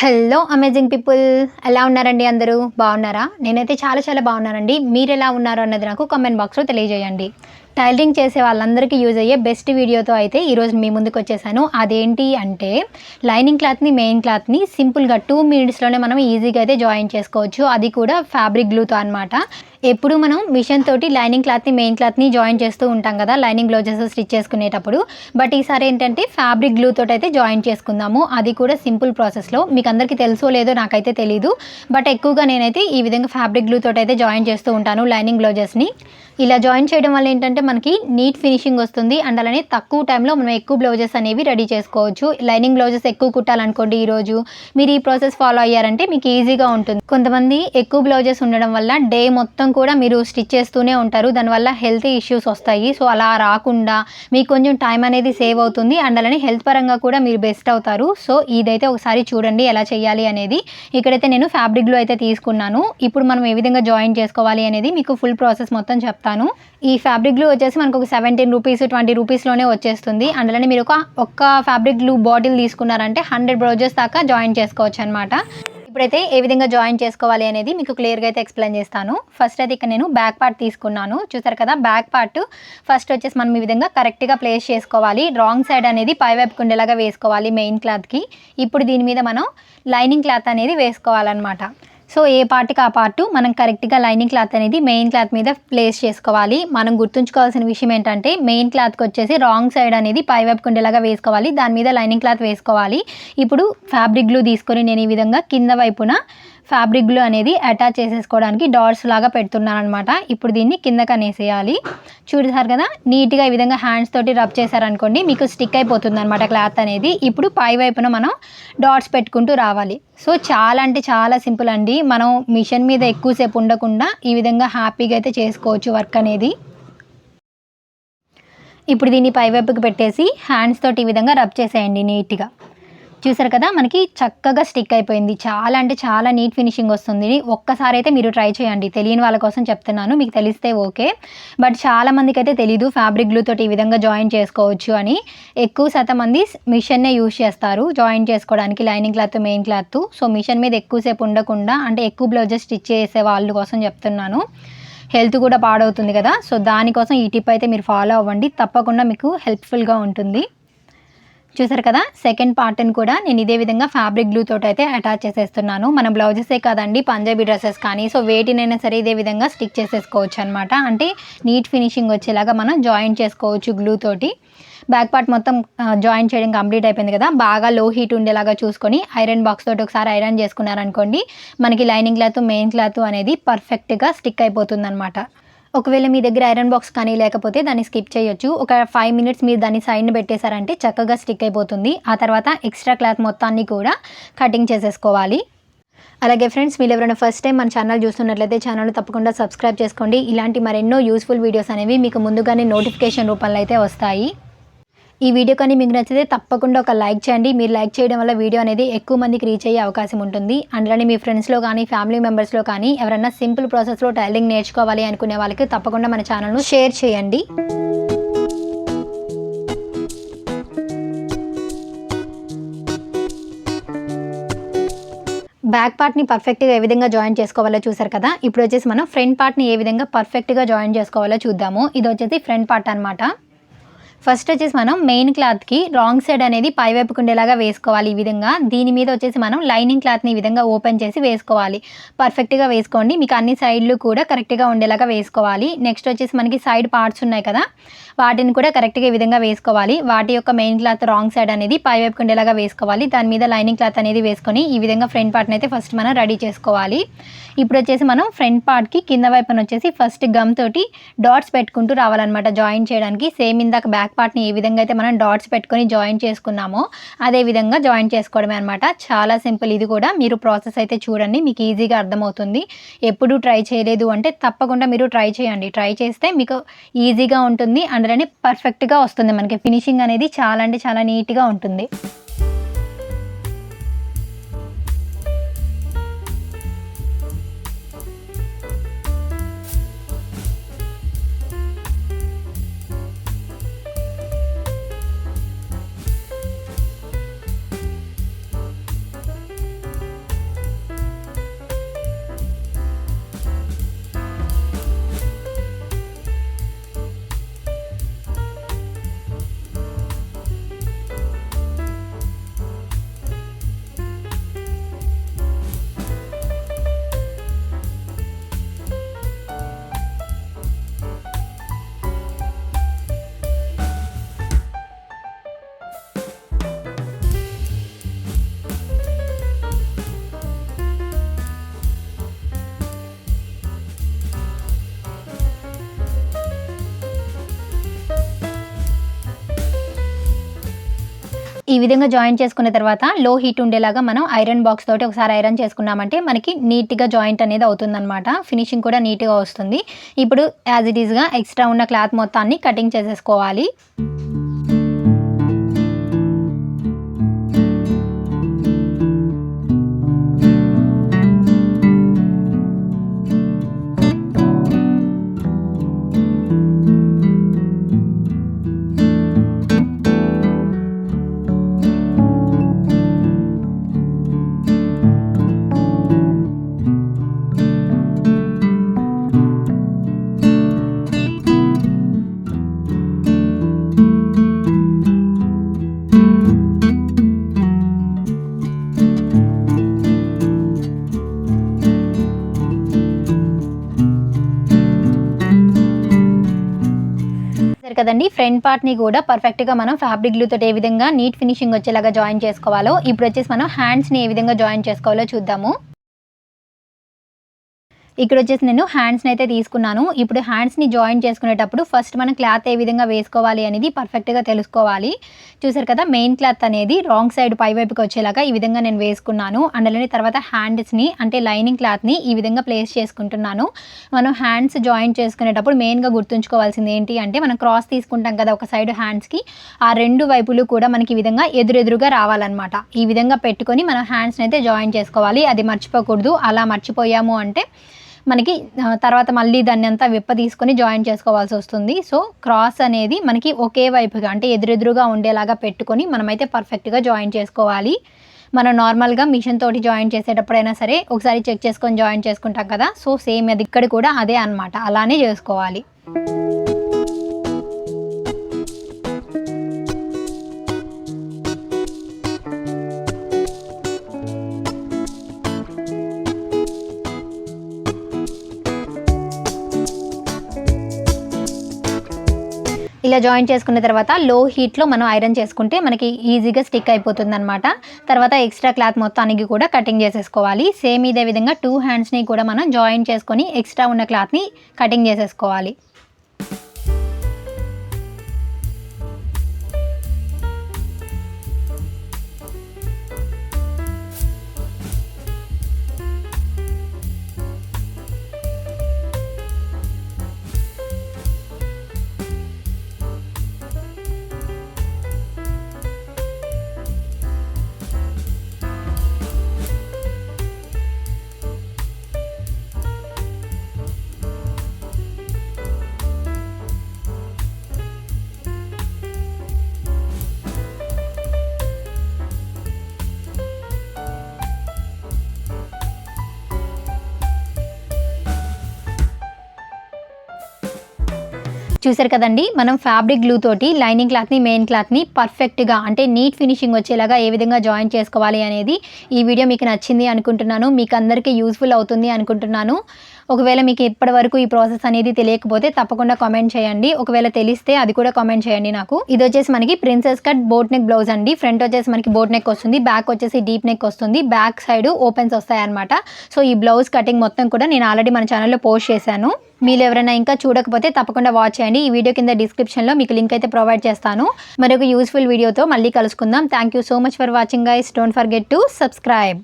Hello amazing people ఎలా ఉన్నారండి అందరూ? బాగున్నారా? నేనైతే చాలా చాలా బాగున్నానండి. మీరు ఎలా ఉన్నారు అన్నది నాకు కామెంట్ బాక్స్లో తెలియజేయండి. టైలరింగ్ చేసే వాళ్ళందరికీ యూజ్ అయ్యే బెస్ట్ వీడియోతో అయితే ఈరోజు మీ ముందుకు వచ్చేసాను. అదేంటి అంటే లైనింగ్ క్లాత్ని మెయిన్ క్లాత్ని సింపుల్గా టూ మినిట్స్లోనే మనం ఈజీగా అయితే జాయిన్ చేసుకోవచ్చు. అది కూడా ఫ్యాబ్రిక్ గ్లూతో అనమాట ఎప్పుడు మనం మిషన్ తోటి లైనింగ్ క్లాత్ని మెయిన్ క్లాత్ని జాయిన్ చేస్తూ ఉంటాం కదా లైనింగ్ బ్లౌజెస్ స్టిచ్ చేసుకునేటప్పుడు. బట్ ఈసారి ఏంటంటే ఫ్యాబ్రిక్ గ్లూ తోటి అయితే జాయిన్ చేసుకుందాము. అది కూడా సింపుల్ ప్రాసెస్లో మీకు అందరికీ తెలుసో లేదో నాకైతే తెలీదు. బట్ ఎక్కువగా నేనైతే ఈ విధంగా ఫ్యాబ్రిక్ గ్లూ తోటి అయితే జాయిన్ చేస్తూ ఉంటాను లైనింగ్ బ్లౌజెస్ని ఇలా జాయిన్ చేయడం వల్ల ఏంటంటే మనకి నీట్ ఫినిషింగ్ వస్తుంది. అండ్ అలానే తక్కువ టైంలో మనం ఎక్కువ బ్లౌజెస్ అనేవి రెడీ చేసుకోవచ్చు. లైనింగ్ బ్లౌజెస్ ఎక్కువ కుట్టాలనుకోండి ఈరోజు మీరు ఈ ప్రాసెస్ ఫాలో అయ్యారంటే మీకు ఈజీగా ఉంటుంది. కొంతమంది ఎక్కువ బ్లౌజెస్ ఉండడం వల్ల డే మొత్తం కూడా మీరు స్టిచ్ చేస్తూనే ఉంటారు. దానివల్ల హెల్త్ ఇష్యూస్ వస్తాయి. సో అలా రాకుండా మీకు కొంచెం టైం అనేది సేవ్ అవుతుంది. అండ్ అలానే హెల్త్ పరంగా కూడా మీరు బెస్ట్ అవుతారు. సో ఇదైతే ఒకసారి చూడండి ఎలా చేయాలి అనేది. ఇక్కడైతే నేను ఫ్యాబ్రిక్లో అయితే తీసుకున్నాను. ఇప్పుడు మనం ఏ విధంగా జాయిన్ చేసుకోవాలి అనేది మీకు ఫుల్ ప్రాసెస్ మొత్తం చెప్తాను. ఈ ఫ్యాబ్రిక్ గ్లూ వచ్చేసి మనకు ఒక సెవెంటీన్ రూపీస్ ట్వంటీ రూపీస్లోనే వచ్చేస్తుంది. అందులోనే మీరు ఒక ఒక్క ఫ్యాబ్రిక్ గ్లూ బాటిల్ తీసుకున్నారంటే హండ్రెడ్ బ్రౌజెస్ దాకా జాయిన్ చేసుకోవచ్చు అనమాట ఇప్పుడైతే ఏ విధంగా జాయిన్ చేసుకోవాలి అనేది మీకు క్లియర్గా అయితే ఎక్స్ప్లెయిన్ చేస్తాను. ఫస్ట్ అయితే ఇక్కడ నేను బ్యాక్ పార్ట్ తీసుకున్నాను. చూసారు కదా బ్యాక్ పార్ట్ ఫస్ట్ వచ్చేసి మనం ఈ విధంగా కరెక్ట్గా ప్లేస్ చేసుకోవాలి. రాంగ్ సైడ్ అనేది పై వైపుకు ఉండేలాగా వేసుకోవాలి మెయిన్ క్లాత్కి. ఇప్పుడు దీని మీద మనం లైనింగ్ క్లాత్ అనేది వేసుకోవాలన్నమాట. సో ఏ పార్ట్కి ఆ పార్ట్ మనం కరెక్ట్గా లైనింగ్ క్లాత్ అనేది మెయిన్ క్లాత్ మీద ప్లేస్ చేసుకోవాలి. మనం గుర్తుంచుకోవాల్సిన విషయం ఏంటంటే మెయిన్ క్లాత్కి వచ్చేసి రాంగ్ సైడ్ అనేది పై వైపుకు ఉండేలాగా వేసుకోవాలి. దాని మీద లైనింగ్ క్లాత్ వేసుకోవాలి. ఇప్పుడు ఫ్యాబ్రిక్ గ్లూ తీసుకొని నేను ఈ విధంగా కింద వైపున ఫ్యాబ్రిక్ గ్లూ అనేది అటాచ్ చేసేసుకోవడానికి డాట్స్ లాగా పెడుతున్నాను అనమాట ఇప్పుడు దీన్ని కిందకి అనేసేయాలి. చూసారు కదా? నీట్గా ఈ విధంగా హ్యాండ్స్ తోటి రబ్ చేశారనుకోండి మీకు స్టిక్ అయిపోతుంది అనమాట క్లాత్ అనేది. ఇప్పుడు పై వైపున మనం డాట్స్ పెట్టుకుంటూ రావాలి. సో చాలా అంటే చాలా సింపుల్ అండి. మనం మిషన్ మీద ఎక్కువసేపు ఉండకుండా ఈ విధంగా హ్యాపీగా అయితే చేసుకోవచ్చు వర్క్ అనేది. ఇప్పుడు దీన్ని పై వైపుకి పెట్టేసి హ్యాండ్స్ తోటి ఈ విధంగా రబ్ చేసేయండి నీట్గా. చూసారు కదా మనకి చక్కగా స్టిక్ అయిపోయింది. చాలా అంటే చాలా నీట్ ఫినిషింగ్ వస్తుంది. ఒక్కసారి అయితే మీరు ట్రై చేయండి. తెలియని వాళ్ళ కోసం చెప్తున్నాను మీకు తెలిస్తే ఓకే. బట్ చాలా మందికి అయితే తెలీదు ఫ్యాబ్రిక్ గ్లూ తోటి ఈ విధంగా జాయిన్ చేసుకోవచ్చు అని. ఎక్కువ శాతం మంది మిషన్నే యూజ్ చేస్తారు జాయిన్ చేసుకోవడానికి lining cloth main cloth. So machine మీద ఎక్కువసేపు ఉండకుండా అంటే ఎక్కువ బ్లౌజెస్ స్టిచ్ చేసే వాళ్ళ కోసం చెప్తున్నాను. హెల్త్ కూడా పాడవుతుంది కదా. సో దానికోసం ఈ టిప్ అయితే మీరు ఫాలో అవ్వండి. తప్పకుండా మీకు హెల్ప్ఫుల్గా ఉంటుంది. చూసారు కదా? సెకండ్ పార్ట్ని కూడా నేను ఇదే విధంగా ఫ్యాబ్రిక్ గ్లూ తోటి అయితే అటాచ్ చేసేస్తున్నాను. మన బ్లౌజెసే కాదండి పంజాబీ డ్రెస్సెస్ కానీ. సో వేటినైనా సరే ఇదే విధంగా స్టిక్ చేసేసుకోవచ్చు అనమాట అంటే నీట్ ఫినిషింగ్ వచ్చేలాగా మనం జాయిన్ చేసుకోవచ్చు గ్లూ తోటి. బ్యాక్ పార్ట్ మొత్తం జాయిన్ చేయడం కంప్లీట్ అయిపోయింది కదా? బాగా లో హీట్ ఉండేలాగా చూసుకొని ఐరన్ బాక్స్ తోటి ఒకసారి ఐరన్ చేసుకున్నారనుకోండి మనకి లైనింగ్ క్లాత్ మెయిన్ క్లాత్ అనేది పర్ఫెక్ట్గా స్టిక్ అయిపోతుంది అనమాట ఒకవేళ మీ దగ్గర ఐరన్ బాక్స్ కానీ లేకపోతే దాన్ని స్కిప్ చేయొచ్చు. ఒక ఫైవ్ మినిట్స్ మీరు దాన్ని సైడ్ని పెట్టేశారంటే చక్కగా స్టిక్ అయిపోతుంది. ఆ తర్వాత ఎక్స్ట్రా క్లాత్ మొత్తాన్ని కూడా కటింగ్ చేసేసుకోవాలి. అలాగే ఫ్రెండ్స్ మీరు ఎవరైనా ఫస్ట్ టైం మన ఛానల్ చూస్తున్నట్లయితే ఛానల్ తప్పకుండా సబ్స్క్రైబ్ చేసుకోండి. ఇలాంటి మరెన్నో యూస్ఫుల్ వీడియోస్ అనేవి మీకు ముందుగానే నోటిఫికేషన్ రూపంలో అయితే వస్తాయి. ఈ వీడియో కానీ మీకు నచ్చితే తప్పకుండా ఒక లైక్ చేయండి. మీరు లైక్ చేయడం వల్ల వీడియో అనేది ఎక్కువ మందికి రీచ్ అయ్యే అవకాశం ఉంటుంది. అందులోనే మీ ఫ్రెండ్స్లో కానీ ఫ్యామిలీ మెంబర్స్లో కానీ ఎవరైనా సింపుల్ ప్రాసెస్లో టైలింగ్ నేర్చుకోవాలి అనుకునే వాళ్ళకి తప్పకుండా మన ఛానల్ను షేర్ చేయండి. బ్యాక్ పార్ట్ని పర్ఫెక్ట్గా ఏ విధంగా జాయిన్ చేసుకోవాలో చూసారు కదా? ఇప్పుడు వచ్చేసి మనం ఫ్రంట్ పార్ట్ని ఏ విధంగా పర్ఫెక్ట్గా జాయిన్ చేసుకోవాలో చూద్దాము. ఇది వచ్చేసి ఫ్రంట్ పార్ట్ అనమాట ఫస్ట్ వచ్చేసి మనం మెయిన్ క్లాత్కి రాంగ్ సైడ్ అనేది పై వైపుకు ఉండేలాగా వేసుకోవాలి ఈ విధంగా. దీని మీద వచ్చేసి మనం లైనింగ్ క్లాత్ని ఈ విధంగా ఓపెన్ చేసి వేసుకోవాలి. పర్ఫెక్ట్గా వేసుకోండి. మీకు అన్ని సైడ్లు కూడా కరెక్ట్గా ఉండేలాగా వేసుకోవాలి. నెక్స్ట్ వచ్చేసి మనకి సైడ్ పార్ట్స్ ఉన్నాయి కదా. వాటిని కూడా కరెక్ట్గా ఈ విధంగా వేసుకోవాలి. వాటి యొక్క మెయిన్ క్లాత్ రాంగ్ సైడ్ అనేది పై వైపు ఉండేలాగా వేసుకోవాలి. దాని మీద లైనింగ్ క్లాత్ అనేది వేసుకొని ఈ విధంగా ఫ్రంట్ పార్ట్ని అయితే ఫస్ట్ మనం రెడీ చేసుకోవాలి. ఇప్పుడు వచ్చేసి మనం ఫ్రంట్ పార్ట్కి కింద వైపున వచ్చేసి ఫస్ట్ గమ్ తోటి డాట్స్ పెట్టుకుంటూ రావాలన్నమాట జాయిన్ చేయడానికి. సేమ్ ఇందాక బ్యాక్ పార్ట్ని ఏ విధంగా అయితే మనం డాట్స్ పెట్టుకొని జాయిన్ చేసుకున్నామో అదే విధంగా జాయిన్ చేసుకోవడమే అనమాట చాలా సింపుల్ ఇది కూడా. మీరు ప్రాసెస్ అయితే చూడండి మీకు ఈజీగా అర్థమవుతుంది. ఎప్పుడు ట్రై చేయలేదు అంటే తప్పకుండా మీరు ట్రై చేయండి. ట్రై చేస్తే మీకు ఈజీగా ఉంటుంది. అండ్ అందులోనే పర్ఫెక్ట్గా వస్తుంది మనకి. ఫినిషింగ్ అనేది చాలా అంటే చాలా నీట్గా ఉంటుంది. ఈ విధంగా జాయిన్ చేసుకున్న తర్వాత లో హీట్ ఉండేలాగా మనం ఐరన్ బాక్స్ తోటి ఒకసారి ఐరన్ చేసుకున్నామంటే మనకి నీట్గా జాయింట్ అనేది అవుతుందన్నమాట. ఫినిషింగ్ కూడా నీట్గా వస్తుంది. ఇప్పుడు యాజ్ ఇట్ ఈస్గా ఎక్స్ట్రా ఉన్న క్లాత్ మొత్తాన్ని కటింగ్ చేసేసుకోవాలి. కదండి. ఫ్రంట్ పార్ట్ని కూడా పర్ఫెక్ట్గా మనం ఫ్యాబ్రిక్ గ్లూతో తోటి ఏ విధంగా నీట్ ఫినిషింగ్ వచ్చేలాగా జాయిన్ చేసుకోవాలో ఇప్పుడు వచ్చేసి మనం హ్యాండ్స్ని ఏ విధంగా జాయిన్ చేసుకోవాలో చూద్దాము. ఇక్కడ వచ్చేసి నేను హ్యాండ్స్ని అయితే తీసుకున్నాను. ఇప్పుడు హ్యాండ్స్ని జాయిన్ చేసుకునేటప్పుడు ఫస్ట్ మనం క్లాత్ ఏ విధంగా వేసుకోవాలి అనేది పర్ఫెక్ట్గా తెలుసుకోవాలి. చూసారు కదా మెయిన్ క్లాత్ అనేది రాంగ్ సైడ్ పై వైపుకి వచ్చేలాగా ఈ విధంగా నేను వేసుకున్నాను. అందులోని తర్వాత హ్యాండ్స్ని అంటే లైనింగ్ క్లాత్ని ఈ విధంగా ప్లేస్ చేసుకుంటున్నాను. మనం హ్యాండ్స్ జాయిన్ చేసుకునేటప్పుడు మెయిన్గా గుర్తుంచుకోవాల్సింది ఏంటి అంటే మనం క్రాస్ తీసుకుంటాం కదా ఒక సైడ్ హ్యాండ్స్కి ఆ రెండు వైపులు కూడా మనకి ఈ విధంగా ఎదురెదురుగా రావాలన్నమాట. ఈ విధంగా పెట్టుకొని మనం హ్యాండ్స్ని అయితే జాయిన్ చేసుకోవాలి. అది మర్చిపోకూడదు. అలా మర్చిపోయాము అంటే మనకి తర్వాత మళ్ళీ దాన్ని అంతా విప్ప తీసుకొని జాయిన్ చేసుకోవాల్సి వస్తుంది. సో క్రాస్ అనేది మనకి ఒకే వైపుగా అంటే ఎదురెదురుగా ఉండేలాగా పెట్టుకొని మనమైతే పర్ఫెక్ట్గా జాయిన్ చేసుకోవాలి. మనం నార్మల్గా మిషన్ తోటి జాయిన్ చేసేటప్పుడైనా సరే ఒకసారి చెక్ చేసుకొని జాయిన్ చేసుకుంటాం కదా సో సేమ్ అది ఇక్కడ కూడా అదే అన్నమాట. అలానే చేసుకోవాలి. ఇలా జాయిన్ చేసుకున్న తర్వాత లో హీట్లో మనం ఐరన్ చేసుకుంటే మనకి ఈజీగా స్టిక్ అయిపోతుంది అనమాట తర్వాత ఎక్స్ట్రా క్లాత్ మొత్తానికి కూడా కటింగ్ చేసేసుకోవాలి. సేమ్ ఇదే విధంగా టూ హ్యాండ్స్ని కూడా మనం జాయిన్ చేసుకొని ఎక్స్ట్రా ఉన్న క్లాత్ని కటింగ్ చేసేసుకోవాలి. చూసారు కదండి మనం ఫ్యాబ్రిక్ గ్లూ తోటి లైనింగ్ క్లాత్ని మెయిన్ క్లాత్ని పర్ఫెక్ట్గా అంటే నీట్ ఫినిషింగ్ వచ్చేలాగా ఏ విధంగా జాయిన్ చేసుకోవాలి అనేది ఈ వీడియో మీకు నచ్చింది అనుకుంటున్నాను. మీకు అందరికీ యూస్ఫుల్ అవుతుంది అనుకుంటున్నాను. ఒకవేళ మీకు ఇప్పటి వరకు ఈ ప్రాసెస్ అనేది తెలియకపోతే తప్పకుండా కామెంట్ చేయండి. ఒకవేళ తెలిస్తే అది కూడా కామెంట్ చేయండి నాకు. ఇది వచ్చేసి మనకి princess cut boat neck blouse అండి. ఫ్రంట్ వచ్చేసి మనకి బోట్ నెక్ వస్తుంది. బ్యాక్ వచ్చేసి డీప్ నెక్ వస్తుంది. బ్యాక్ సైడ్ ఓపెన్స్ వస్తాయన్నమాట. సో ఈ బ్లౌజ్ కటింగ్ మొత్తం కూడా నేను ఆల్రెడీ మన ఛానల్లో పోస్ట్ చేశాను. మీరు ఎవరైనా ఇంకా చూడకపోతే తప్పకుండా వాచ్ చేయండి. ఈ వీడియో కింద డిస్క్రిప్షన్లో మీకు లింక్ అయితే ప్రొవైడ్ చేస్తాను. మరొక యూస్ఫుల్ వీడియోతో మళ్ళీ కలుసుకుందాం. Thank you so much for watching guys don't forget to subscribe